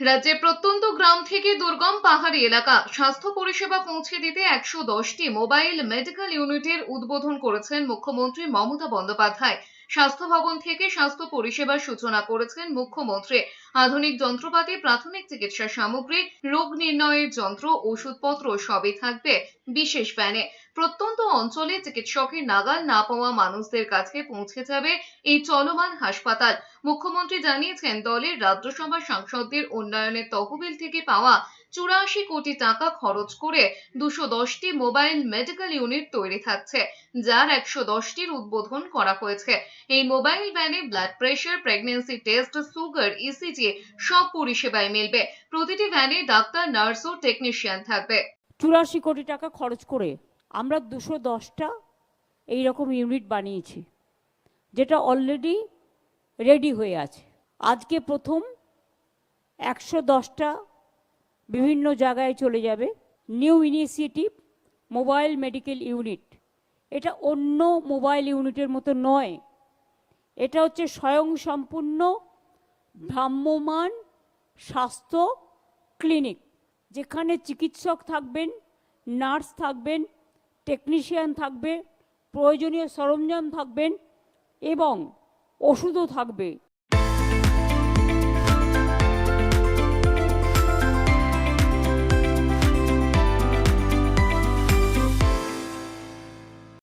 রাজ্যের প্রত্যন্ত গ্রাম থেকে দুর্গম পাহাড়ি এলাকা স্বাস্থ্য পরিষেবা পৌঁছে দিতে একশো দশটি মোবাইল মেডিকেল ইউনিটের উদ্বোধন করেছেন মুখ্যমন্ত্রী মমতা বন্দ্যোপাধ্যায়। স্বাস্থ্য ভবন থেকে স্বাস্থ্য পরিষেবার সূচনা করেছেন মুখ্যমন্ত্রী। আধুনিক যন্ত্রপাতি, প্রাথমিক চিকিৎসা সামগ্রী, রোগ নির্ণয়ের যন্ত্র, ওষুধপত্র সবই থাকবে বিশেষ ভ্যানে প্রত্যন্ত অঞ্চলে চিকিৎসকের নাগাল না পাওয়া মানুষদের কাছে পৌঁছে যাবে এই চলমান হাসপাতাল। মুখ্যমন্ত্রী জানিয়েছেন, দলের রাজ্যসভা সাংসদদের উন্নয়নের তহবিল থেকে পাওয়া চুরাশি কোটি টাকা খরচ করে দুশো দশটি মোবাইল মেডিকেল ইউনিট তৈরি থাকছে, যার একশো দশটির উদ্বোধন করা হয়েছে। এই মোবাইল ভ্যানে blood pressure pregnancy test, sugar ECG সব পরিষেবায় মিলবে। প্রতিটি ভ্যানে ডাক্তার, নার্স ও টেকনিশিয়ান থাকবে। চুরাশি কোটি টাকা খরচ করে আমরা দুশো দশটা এইরকম ইউনিট বানিয়েছি, যেটা অলরেডি রেডি হয়ে আছে। আজকে প্রথম একশো দশটা বিভিন্ন জায়গায় চলে যাবে। New initiative mobile medical unit এটা অন্য মোবাইল ইউনিটের মতো নয়। এটা হচ্ছে স্বয়ংসম্পূর্ণ ভ্রাম্যমান স্বাস্থ্য ক্লিনিক, যেখানে চিকিৎসক থাকবেন, নার্স থাকবেন টেকনিশিয়ান থাকবে প্রয়োজনীয় সরঞ্জাম থাকবেন এবং ওষুধও থাকবে।